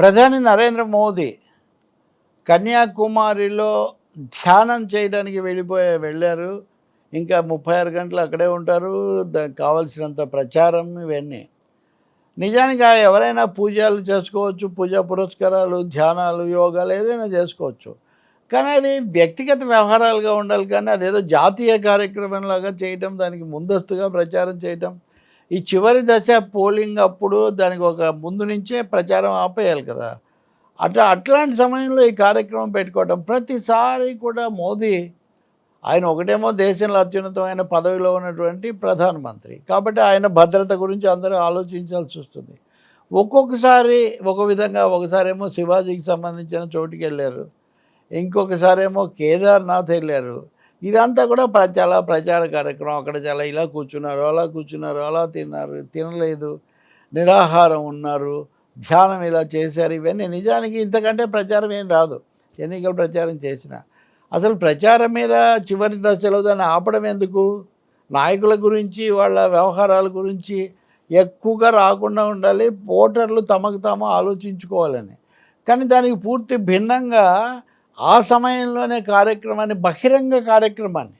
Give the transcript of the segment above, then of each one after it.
ప్రధాని నరేంద్ర మోదీ కన్యాకుమారిలో ధ్యానం చేయడానికి వెళ్ళిపోయే వెళ్ళారు. ఇంకా ముప్పై ఆరు గంటలు అక్కడే ఉంటారు. దానికి కావలసినంత ప్రచారం ఇవన్నీ. నిజానికి ఎవరైనా పూజలు చేసుకోవచ్చు పూజా పురస్కారాలు ధ్యానాలు యోగాలు ఏదైనా చేసుకోవచ్చు. కానీ అది వ్యక్తిగత వ్యవహారాలుగా ఉండాలి కానీ అదేదో జాతీయ కార్యక్రమంలాగా చేయటం దానికి ముందస్తుగా ప్రచారం చేయటం ఈ చివరి దశ పోలింగ్ అప్పుడు దానికి ఒక ముందు నుంచే ప్రచారం ఆపేయాలి కదా. అట్లా అట్లాంటి సమయంలో ఈ కార్యక్రమం పెట్టుకోవటం ప్రతిసారి కూడా మోదీ ఆయన ఒకటేమో దేశంలో అత్యున్నతమైన పదవిలో ఉన్నటువంటి ప్రధానమంత్రి. కాబట్టి ఆయన భద్రత గురించి అందరూ ఆలోచించాల్సి వస్తుంది. ఒక్కొక్కసారి ఒక విధంగా ఒకసారేమో శివాజీకి సంబంధించిన చోటుకి వెళ్ళారు ఇంకొకసారేమో కేదార్నాథ్ వెళ్ళారు. ఇదంతా కూడా చాలా ప్రచార కార్యక్రమం. అక్కడ చాలా ఇలా కూర్చున్నారు అలా కూర్చున్నారు అలా తిన్నారు తినలేదు నిరాహారం ఉన్నారు ధ్యానం ఇలా చేశారు. ఇవన్నీ నిజానికి ఇంతకంటే ప్రచారం ఏం రాదు. ఎన్నికల ప్రచారం చేసిన. అసలు ప్రచారం మీద చివరి దశలో దాన్ని ఆపడం ఎందుకు? నాయకుల గురించి వాళ్ళ వ్యవహారాల గురించి ఎక్కువగా రాకుండా ఉండాలి. ఓటర్లు తమకు తాము ఆలోచించుకోవాలని. కానీ దానికి పూర్తి భిన్నంగా ఆ సమయంలోనే కార్యక్రమాన్ని బహిరంగ కార్యక్రమాన్ని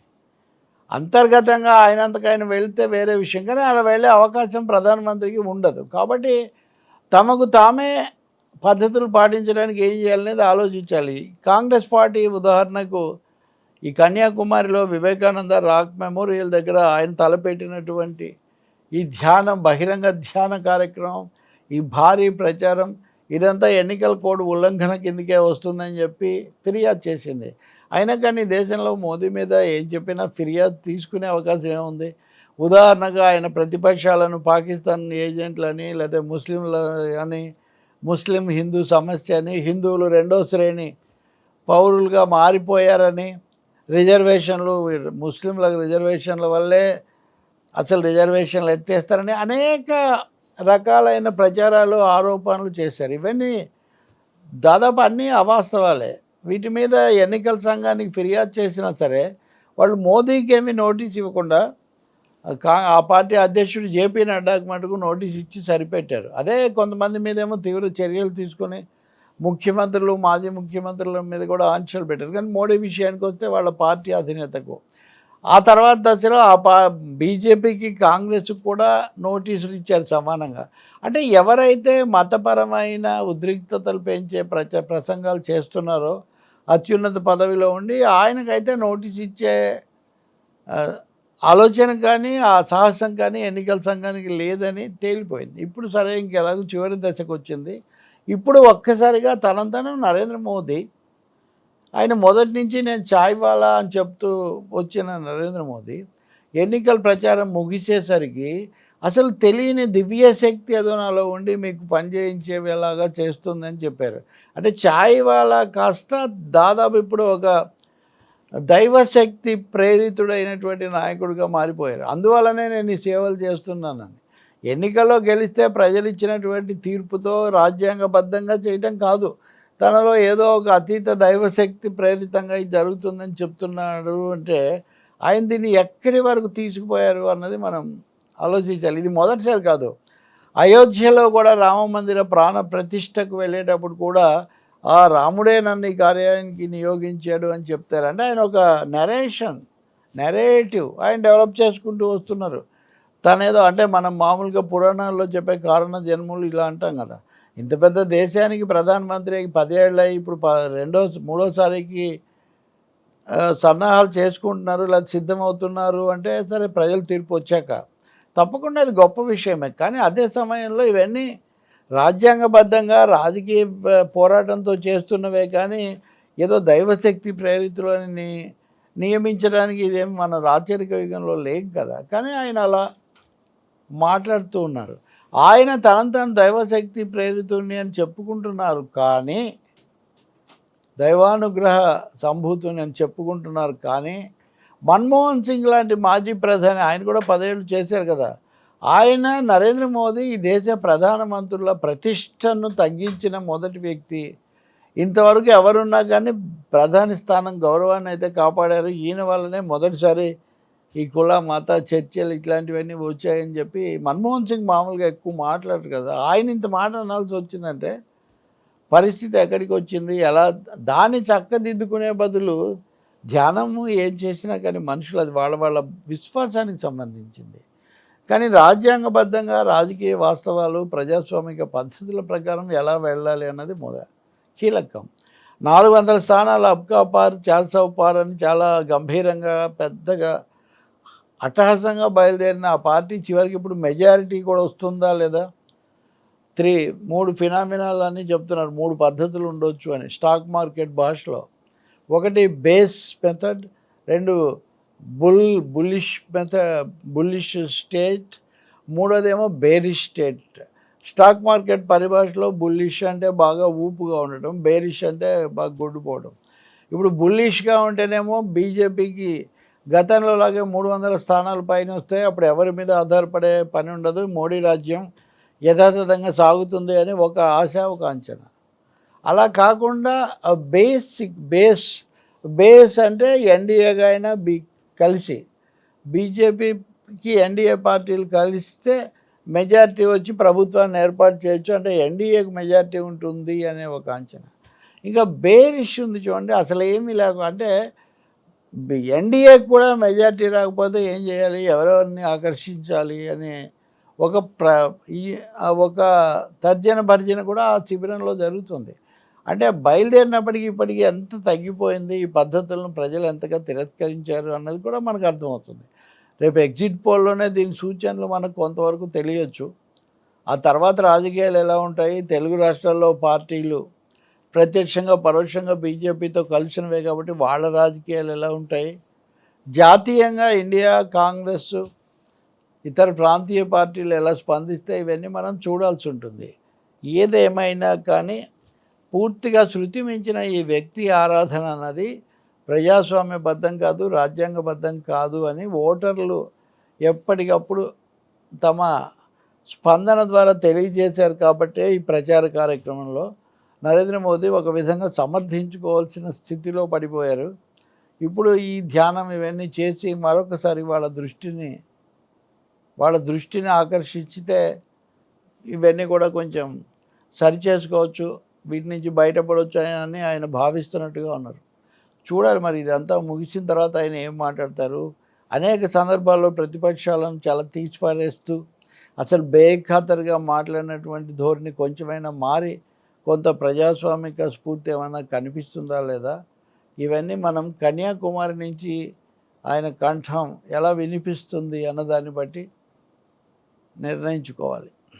అంతర్గతంగా ఆయనంతకైనా ఆయన వేరే విషయం కానీ అలా వెళ్ళే అవకాశం ప్రధానమంత్రికి ఉండదు. కాబట్టి తమకు తామే పద్ధతులు పాటించడానికి ఏం చేయాలనేది ఆలోచించాలి. కాంగ్రెస్ పార్టీ ఉదాహరణకు ఈ కన్యాకుమారిలో వివేకానంద రాక్ మెమోరియల్ దగ్గర ఆయన తలపెట్టినటువంటి ఈ ధ్యానం బహిరంగ ధ్యాన కార్యక్రమం ఈ భారీ ప్రచారం ఇదంతా ఎన్నికల కోడ్ ఉల్లంఘన కిందకే వస్తుందని చెప్పి ఫిర్యాదు చేసింది. అయినా కానీ దేశంలో మోదీ మీద ఏం చెప్పినా ఫిర్యాదు తీసుకునే అవకాశం ఏముంది? ఉదాహరణగా ఆయన ప్రతిపక్షాలను పాకిస్తాన్ ఏజెంట్లని లేదా ముస్లింల అని ముస్లిం హిందూ సమస్య అని హిందువులు రెండో శ్రేణి పౌరులుగా మారిపోయారని రిజర్వేషన్లు ముస్లింలకు రిజర్వేషన్ల వల్లే అసలు రిజర్వేషన్లు ఎత్తేస్తారని అనేక రకాలైన ప్రచారాలు ఆరోపణలు చేశారు. ఇవన్నీ దాదాపు అన్నీ అవాస్తవాలే. వీటి మీద ఎన్నికల సంఘానికి ఫిర్యాదు చేసినా సరే వాళ్ళు మోదీకి ఏమీ నోటీస్ ఇవ్వకుండా ఆ కా- ఆ పార్టీ అధ్యక్షుడు జేపీ నడ్డాకి మటుకు నోటీస్ ఇచ్చి సరిపెట్టారు. అదే కొంతమంది మీద ఏమో తీవ్ర చర్యలు తీసుకొని ముఖ్యమంత్రులు మాజీ ముఖ్యమంత్రుల మీద కూడా ఆంక్షలు పెట్టారు. కానీ మోడీ విషయానికి వస్తే వాళ్ళ పార్టీ అధినేతకు ఆ తర్వాత దశలో ఆ పా బీజేపీకి కాంగ్రెస్ కూడా నోటీసులు ఇచ్చారు సమానంగా. అంటే ఎవరైతే మతపరమైన ఉద్రిక్తతలు పెంచే ప్రచ ప్రసంగాలు చేస్తున్నారో అత్యున్నత పదవిలో ఉండి ఆయనకైతే నోటీస్ ఇచ్చే ఆలోచన కానీ ఆ సాహసం కానీ ఎన్నికల సంఘానికి లేదని తేలిపోయింది. ఇప్పుడు సరే ఇంకెలాగో చివరి దశకు వచ్చింది ఇప్పుడు ఒక్కసారిగా తనంతను నరేంద్ర మోదీ ఆయన మొదటి నుంచి నేను చాయ్ వాలా అని చెప్తూ వచ్చిన నరేంద్ర మోదీ ఎన్నికల ప్రచారం ముగిసేసరికి అసలు తెలియని దివ్య శక్తి ఏదో నాలో ఉండి మీకు పనిచేయించేలాగా చేస్తుందని చెప్పారు. అంటే చాయ్ వాలా కాస్త దాదాపు ఇప్పుడు ఒక దైవశక్తి ప్రేరితుడైనటువంటి నాయకుడిగా మారిపోయారు. అందువలనే నేను ఈ సేవలు చేస్తున్నానని. ఎన్నికల్లో గెలిస్తే ప్రజలు ఇచ్చినటువంటి తీర్పుతో రాజ్యాంగబద్ధంగా చేయటం కాదు. తనలో ఏదో ఒక అతీత దైవశక్తి ప్రేరితంగా ఇది జరుగుతుందని చెప్తున్నాడు అంటే ఆయన దీన్ని ఎక్కడి వరకు తీసుకుపోయారు అన్నది మనం ఆలోచించాలి. ఇది మొదటిసారి కాదు. అయోధ్యలో కూడా రామ మందిర ప్రాణ ప్రతిష్టకు వెళ్ళేటప్పుడు కూడా ఆ రాముడే నన్ను ఈ కార్యానికి నియోగించాడు అని చెప్తారు. అంటే ఆయన ఒక నెరేషన్ నెరేటివ్ ఆయన డెవలప్ చేసుకుంటూ వస్తున్నారు. తనేదో అంటే మనం మామూలుగా పురాణాల్లో చెప్పే కారణ జన్ములు ఇలా అంటాం కదా. ఇంత పెద్ద దేశానికి ప్రధానమంత్రి పదేళ్ళు అయ్యి ఇప్పుడు ప రెండో మూడోసారికి సన్నాహాలు చేసుకుంటున్నారు లేదా సిద్ధమవుతున్నారు అంటే సరే ప్రజలు తీర్పు వచ్చాక. తప్పకుండా అది గొప్ప విషయమే. కానీ అదే సమయంలో ఇవన్నీ రాజ్యాంగబద్ధంగా రాజకీయ పోరాటంతో చేస్తున్నవే కానీ ఏదో దైవశక్తి ప్రేరితులని నియమించడానికి ఇదేం మన రాచరిక యుగంలో లేం కదా. కానీ ఆయన అలా మాట్లాడుతూ ఉన్నారు. ఆయన తనంత తన దైవశక్తి ప్రేరితుణ్ణి అని చెప్పుకుంటున్నారు కానీ దైవానుగ్రహ సంభూతుని అని చెప్పుకుంటున్నారు కానీ మన్మోహన్ సింగ్ లాంటి మాజీ ప్రధాని ఆయన కూడా పదేళ్ళు చేశారు కదా. ఆయన నరేంద్ర మోదీ ఈ దేశ ప్రధానమంత్రుల ప్రతిష్టను తగ్గించిన మొదటి వ్యక్తి. ఇంతవరకు ఎవరున్నా కానీ ప్రధాని స్థానం గౌరవాన్ని అయితే కాపాడారు. ఈయన వల్లనే మొదటిసారి ఈ కుల మత చర్చలు ఇట్లాంటివన్నీ వచ్చాయని చెప్పి మన్మోహన్ సింగ్ మామూలుగా ఎక్కువ మాట్లాడరు కదా. ఆయన ఇంత మాట అనాల్సి వచ్చిందంటే పరిస్థితి ఎక్కడికి వచ్చింది? ఎలా దాన్ని చక్కదిద్దుకునే బదులు ధ్యానము ఏం చేసినా కానీ మనుషులు అది వాళ్ళ వాళ్ళ విశ్వాసానికి సంబంధించింది. కానీ రాజ్యాంగబద్ధంగా రాజకీయ వాస్తవాలు ప్రజాస్వామిక పద్ధతుల ప్రకారం ఎలా వెళ్ళాలి అన్నది మొద కీలకం. నాలుగు వందల స్థానాలు అబ్కా పార్ చాల్సవ్ పార్ అని చాలా గంభీరంగా పెద్దగా అట్టహాసంగా బయలుదేరిన ఆ పార్టీ చివరికి ఇప్పుడు మెజారిటీ కూడా వస్తుందా లేదా? త్రీ మూడు ఫినామినాలు అని చెప్తున్నారు. మూడు పద్ధతులు ఉండొచ్చు అని. స్టాక్ మార్కెట్ భాషలో. ఒకటి బేస్ మెథడ్ రెండు bull bullish method bullish state మూడోదేమో bearish state. Stock market పరిభాషలో బుల్లిష్ అంటే బాగా ఊపుగా ఉండటం బేరిష్ అంటే బాగా గొడ్డుపోవడం ఇప్పుడు బుల్లిష్గా ఉంటేనేమో బీజేపీకి గతంలో లాగే మూడు వందల స్థానాలు పైన వస్తే అప్పుడు ఎవరి మీద ఆధారపడే పని ఉండదు. మోడీ రాజ్యం యథాతథంగా సాగుతుంది అని ఒక ఆశ ఒక అంచనా. అలా కాకుండా బేసిక్ బేస్ బేస్ అంటే ఎన్డీఏగా అయినా బి కలిసి బీజేపీకి ఎన్డీఏ పార్టీలు కలిస్తే మెజారిటీ వచ్చి ప్రభుత్వాన్ని ఏర్పాటు చేయొచ్చు. అంటే ఎన్డీఏకి మెజారిటీ ఉంటుంది అనే ఒక అంచనా. ఇంకా బేరిష్ ఉంది చూడండి అసలు ఏమీ లేక అంటే ఎన్డీఏకి కూడా మెజార్టీ రాకపోతే ఏం చేయాలి? ఎవరెవరిని ఆకర్షించాలి అనే ఒక ప్ర ఈ ఒక తర్జన భర్జన కూడా ఆ శిబిరంలో జరుగుతుంది. అంటే బయలుదేరినప్పటికీ ఇప్పటికీ ఎంత తగ్గిపోయింది? ఈ పద్ధతులను ప్రజలు ఎంతగా తిరస్కరించారు అన్నది కూడా మనకు అర్థమవుతుంది. రేపు ఎగ్జిట్ పోల్లోనే దీని సూచనలు మనకు కొంతవరకు తెలియచ్చు. ఆ తర్వాత రాజకీయాలు ఎలా ఉంటాయి? తెలుగు రాష్ట్రాల్లో పార్టీలు ప్రత్యక్షంగా పరోక్షంగా బీజేపీతో కలిసినవే కాబట్టి వాళ్ళ రాజకీయాలు ఎలా ఉంటాయి? జాతీయంగా ఇండియా కాంగ్రెస్ ఇతర ప్రాంతీయ పార్టీలు ఎలా స్పందిస్తాయి ఇవన్నీ మనం చూడాల్సి ఉంటుంది. ఏదేమైనా కానీ పూర్తిగా శృతి మించిన ఈ వ్యక్తి ఆరాధన అన్నది ప్రజాస్వామ్యబద్ధం కాదు రాజ్యాంగబద్ధం కాదు అని ఓటర్లు ఎప్పటికప్పుడు తమ స్పందన ద్వారా తెలియజేశారు కాబట్టే ఈ ప్రచార కార్యక్రమంలో నరేంద్ర మోదీ ఒక విధంగా సమర్థించుకోవాల్సిన స్థితిలో పడిపోయారు. ఇప్పుడు ఈ ధ్యానం ఇవన్నీ చేసి మరొకసారి వాళ్ళ దృష్టిని వాళ్ళ దృష్టిని ఆకర్షించితే ఇవన్నీ కూడా కొంచెం సరి చేసుకోవచ్చు వీటి నుంచి బయటపడవచ్చు అని ఆయన భావిస్తున్నట్టుగా ఉన్నారు. చూడాలి మరి ఇదంతా ముగిసిన తర్వాత ఆయన ఏం మాట్లాడతారు? అనేక సందర్భాల్లో ప్రతిపక్షాలను చాలా తీర్చిపారేస్తూ అసలు బేఖాతరుగా మాట్లాడినటువంటి ధోరణి కొంచెమైనా మారి కొంత ప్రజాస్వామిక స్ఫూర్తి ఏమైనా కనిపిస్తుందా లేదా? ఇవన్నీ మనం కన్యాకుమారి నుంచి ఆయన కంఠం ఎలా వినిపిస్తుంది అన్నదాన్ని బట్టి నిర్ణయించుకోవాలి.